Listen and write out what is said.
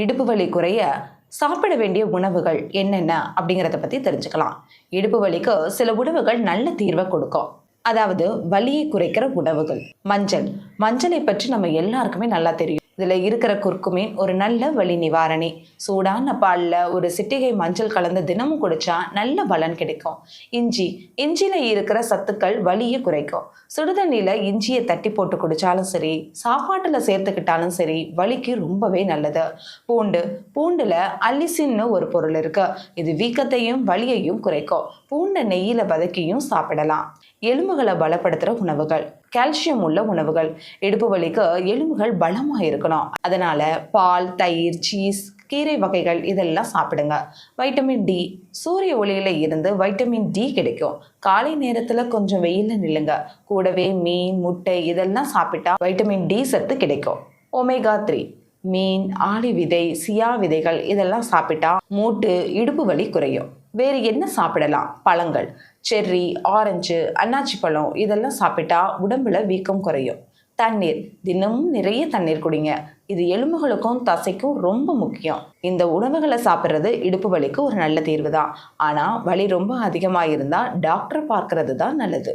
இடுப்பு வலி குறைய சாப்பிட வேண்டிய உணவுகள் என்னென்ன அப்படிங்கிறத பற்றி தெரிஞ்சுக்கலாம். இடுப்பு வலிக்கு சில உணவுகள் நல்ல தீர்வை கொடுக்கும். அதாவது வலியை குறைக்கிற உணவுகள். மஞ்சள். மஞ்சளை பற்றி நம்ம எல்லாருக்குமே நல்லா தெரியும். இதில் இருக்கிற குர்குமின் ஒரு நல்ல வலி நிவாரணி. சூடான பாலில் ஒரு சிட்டிகை மஞ்சள் கலந்து தினமும் குடித்தா நல்ல பலன் கிடைக்கும். இஞ்சி. இஞ்சியில் இருக்கிற சத்துக்கள் வலியை குறைக்கும். சுடுதண்ணியில் இஞ்சியை தட்டி போட்டு குடித்தாலும் சரி சாப்பாட்டில் சேர்த்துக்கிட்டாலும் சரி வலிக்கு ரொம்பவே நல்லது. பூண்டு. பூண்டில் அல்லிசின்னு ஒரு பொருள் இருக்குது இது வீக்கத்தையும் வலியையும் குறைக்கும். பூண்டை நெய்யில் வதக்கியும் சாப்பிடலாம். எலும்புகளை பலப்படுத்துகிற உணவுகள் கால்சியம் உள்ள உணவுகள் இடுப்பு வலிக்கு எலும்புகள் பலமாக இருக்கணும் அதனால் பால் தயிர் சீஸ் கீரை வகைகள் இதெல்லாம் சாப்பிடுங்க. வைட்டமின் டி சூரிய ஒளியில் இருந்து வைட்டமின் டி கிடைக்கும். காலை நேரத்தில் கொஞ்சம் வெயிலில் நில்லுங்க. கூடவே மீன் முட்டை இதெல்லாம் சாப்பிட்டா வைட்டமின் டி சத்து கிடைக்கும். ஒமேகா த்ரீ மீன் ஆளி விதை சியா விதைகள் இதெல்லாம் சாப்பிட்டா மூட்டு இடுப்பு வலி குறையும். வேறு என்ன சாப்பிடலாம்? பழங்கள் செர்ரி ஆரஞ்சு அன்னாச்சி பழம் இதெல்லாம் சாப்பிட்டா உடம்புல வீக்கம் குறையும். தண்ணீர் தினமும் நிறைய தண்ணீர் குடிங்க. இது எலும்புகளுக்கும் தசைக்கும் ரொம்ப முக்கியம். இந்த உணவுகளை சாப்பிட்றது இடுப்பு வலிக்கு ஒரு நல்ல தீர்வு தான் ஆனால் வலி ரொம்ப அதிகமாக இருந்தால் டாக்டரை பார்க்கறது தான் நல்லது.